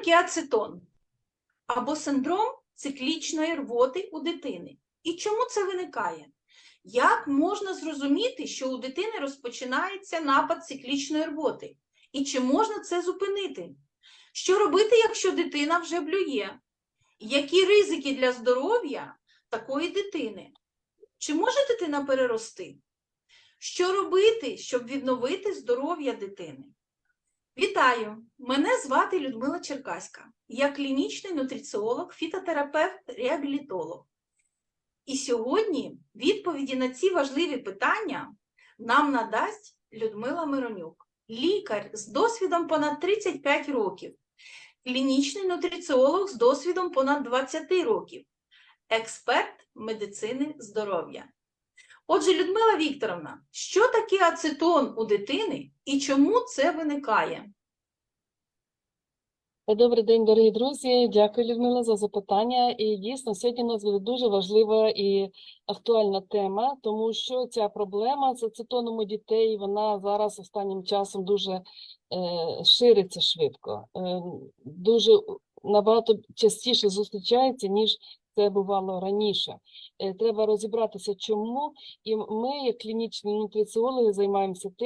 таке ацетон? Або синдром циклічної рвоти у дитини? І чому це виникає? Як можна зрозуміти, що у дитини розпочинається напад циклічної рвоти? І чи можна це зупинити? Що робити, якщо дитина вже блює? Які ризики для здоров'я такої дитини? Чи може дитина перерости? Що робити, щоб відновити здоров'я дитини? Вітаю! Мене звати Людмила Черкаська. Я клінічний нутриціолог, фітотерапевт, реабілітолог. І сьогодні відповіді на ці важливі питання нам надасть Людмила Миронюк, лікар з досвідом понад 35 років, клінічний нутриціолог з досвідом понад 20 років, експерт медицини здоров'я. Отже, Людмила Вікторовна, що таке ацетон у дитини і чому це виникає? Добрий день, дорогі друзі. Дякую, Людмила, за запитання. І дійсно, сьогодні у нас буде дуже важлива і актуальна тема, тому що ця проблема з ацетоном у дітей, вона зараз останнім часом дуже е, шириться швидко, е, дуже набагато частіше зустрічається, ніж це бувало раніше. Е, треба розібратися, чому. І ми, як клінічні нутриціологи, займаємося тим.